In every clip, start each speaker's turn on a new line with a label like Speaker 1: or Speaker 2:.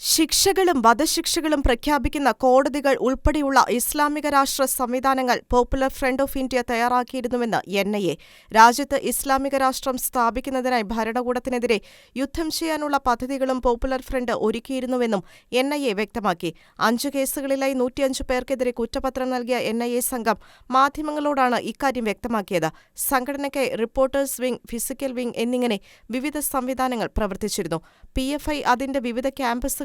Speaker 1: ശിക്ഷകളും വധശിക്ഷകളും പ്രഖ്യാപിക്കുന്ന കോടതികൾ ഉൾപ്പെടെയുള്ള ഇസ്ലാമിക രാഷ്ട്ര സംവിധാനങ്ങൾ പോപ്പുലർ ഫ്രണ്ട് ഓഫ് ഇന്ത്യ തയ്യാറാക്കിയിരുന്നുവെന്ന് എൻ ഐ എ. രാജ്യത്ത് ഇസ്ലാമിക രാഷ്ട്രം സ്ഥാപിക്കുന്നതിനായി ഭരണകൂടത്തിനെതിരെ യുദ്ധം ചെയ്യാനുള്ള പദ്ധതികളും പോപ്പുലർ ഫ്രണ്ട് ഒരുക്കിയിരുന്നുവെന്നും എൻ ഐ എ വ്യക്തമാക്കി. അഞ്ചു കേസുകളിലായി നൂറ്റിയഞ്ച് പേർക്കെതിരെ കുറ്റപത്രം നൽകിയ എൻ ഐ എ സംഘം മാധ്യമങ്ങളോടാണ് ഇക്കാര്യം വ്യക്തമാക്കിയത്. സംഘടനയ്ക്ക് റിപ്പോർട്ടേഴ്സ് വിംഗ് ഫിസിക്കൽ വിംഗ് എന്നിങ്ങനെ വിവിധ സംവിധാനങ്ങൾ പ്രവർത്തിച്ചിരുന്നു. പി എഫ് ഐ അതിന്റെ വിവിധ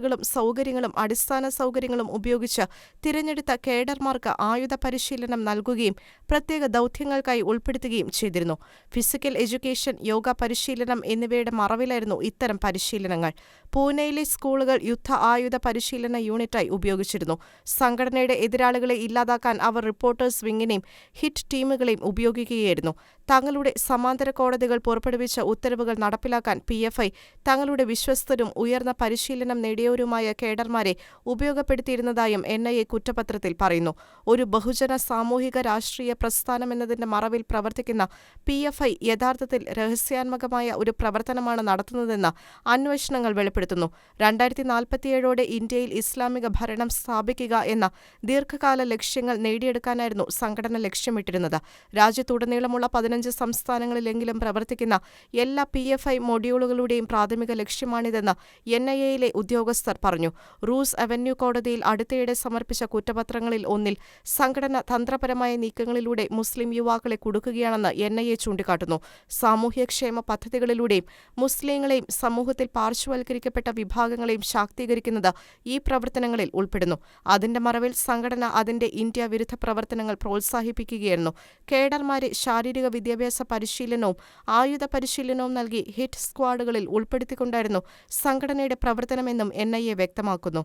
Speaker 1: ക്യാമ്പസുകളും സൗകര്യങ്ങളും അടിസ്ഥാന സൗകര്യങ്ങളും ഉപയോഗിച്ച് തിരഞ്ഞെടുത്ത കേഡർമാർക്ക് ആയുധ പരിശീലനം നൽകുകയും പ്രത്യേക ദൗത്യങ്ങൾക്കായി ഉൾപ്പെടുത്തുകയും ചെയ്തിരുന്നു. ഫിസിക്കൽ എഡ്യൂക്കേഷൻ, യോഗ പരിശീലനം എന്നിവയുടെ മറവിലായിരുന്നു ഇത്തരം പരിശീലനങ്ങൾ. പൂനെയിലെ സ്കൂളുകൾ യുദ്ധ ആയുധ പരിശീലന യൂണിറ്റായി ഉപയോഗിച്ചിരുന്നു. സംഘടനയുടെ എതിരാളികളെ ഇല്ലാതാക്കാൻ അവർ റിപ്പോർട്ടേഴ്സ് വിങ്ങിനെയും ഹിറ്റ് ടീമുകളെയും ഉപയോഗിക്കുകയായിരുന്നു. തങ്ങളുടെ സമാന്തര കോടതികൾ പുറപ്പെടുവിച്ച ഉത്തരവുകൾ നടപ്പിലാക്കാൻ പി എഫ് ഐ തങ്ങളുടെ വിശ്വസ്തരും ഉയർന്ന പരിശീലനം നേടിയവരുമായ കേഡർമാരെ ഉപയോഗപ്പെടുത്തിയിരുന്നതായും എൻ ഐ എ കുറ്റപത്രത്തിൽ പറയുന്നു. ഒരു ബഹുജന സാമൂഹിക രാഷ്ട്രീയ പ്രസ്ഥാനമെന്നതിന്റെ മറവിൽ പ്രവർത്തിക്കുന്ന പി എഫ് ഐ യഥാർത്ഥത്തിൽ രഹസ്യാത്മകമായ ഒരു പ്രവർത്തനമാണ് നടത്തുന്നതെന്ന് അന്വേഷണങ്ങൾ വെളിപ്പെടുത്തുന്നു. രണ്ടായിരത്തി നാൽപ്പത്തിയേഴോടെ ഇന്ത്യയിൽ ഇസ്ലാമിക ഭരണം സ്ഥാപിക്കുക എന്ന ദീർഘകാല ലക്ഷ്യങ്ങൾ നേടിയെടുക്കാനായിരുന്നു സംഘടന ലക്ഷ്യമിട്ടിരുന്നത്. രാജ്യത്തുടനീളമുള്ള പതിനഞ്ച് സംസ്ഥാനങ്ങളിലെങ്കിലും പ്രവർത്തിക്കുന്ന എല്ലാ പി എഫ് ഐ മൊഡ്യൂളുകളുടെയും പ്രാഥമിക ലക്ഷ്യമാണിതെന്ന് എൻ ഐ എയിലെ ഉദ്യോഗസ്ഥർ പറഞ്ഞു. റൂസ് അവന്യൂ കോടതിയിൽ അടുത്തിടെ സമർപ്പിച്ച കുറ്റപത്രങ്ങളിൽ ഒന്നിൽ സംഘടന തന്ത്രപരമായ നീക്കങ്ങളിലൂടെ മുസ്ലിം യുവാക്കളെ കുടുക്കുകയാണെന്ന് എൻ ഐ എ ചൂണ്ടിക്കാട്ടുന്നു. സാമൂഹ്യക്ഷേമ പദ്ധതികളിലൂടെയും മുസ്ലിങ്ങളെയും സമൂഹത്തിൽ പാർശ്വവൽക്കരിക്കപ്പെട്ട വിഭാഗങ്ങളെയും ശാക്തീകരിക്കുന്നത് ഈ പ്രവർത്തനങ്ങളിൽ ഉൾപ്പെടുന്നു. അതിന്റെ മറവിൽ സംഘടന അതിന്റെ ഇന്ത്യ വിരുദ്ധ പ്രവർത്തനങ്ങൾ പ്രോത്സാഹിപ്പിക്കുകയായിരുന്നു. കേഡർമാരെ ശാരീരിക വിദ്യാഭ്യാസ പരിശീലനവും ആയുധ പരിശീലനവും നൽകി ഹിറ്റ് സ്ക്വാഡുകളിൽ ഉൾപ്പെടുത്തിക്കൊണ്ടായിരുന്നു സംഘടനയുടെ പ്രവർത്തനമെന്നും എൻ വ്യക്തമാക്കുന്നു.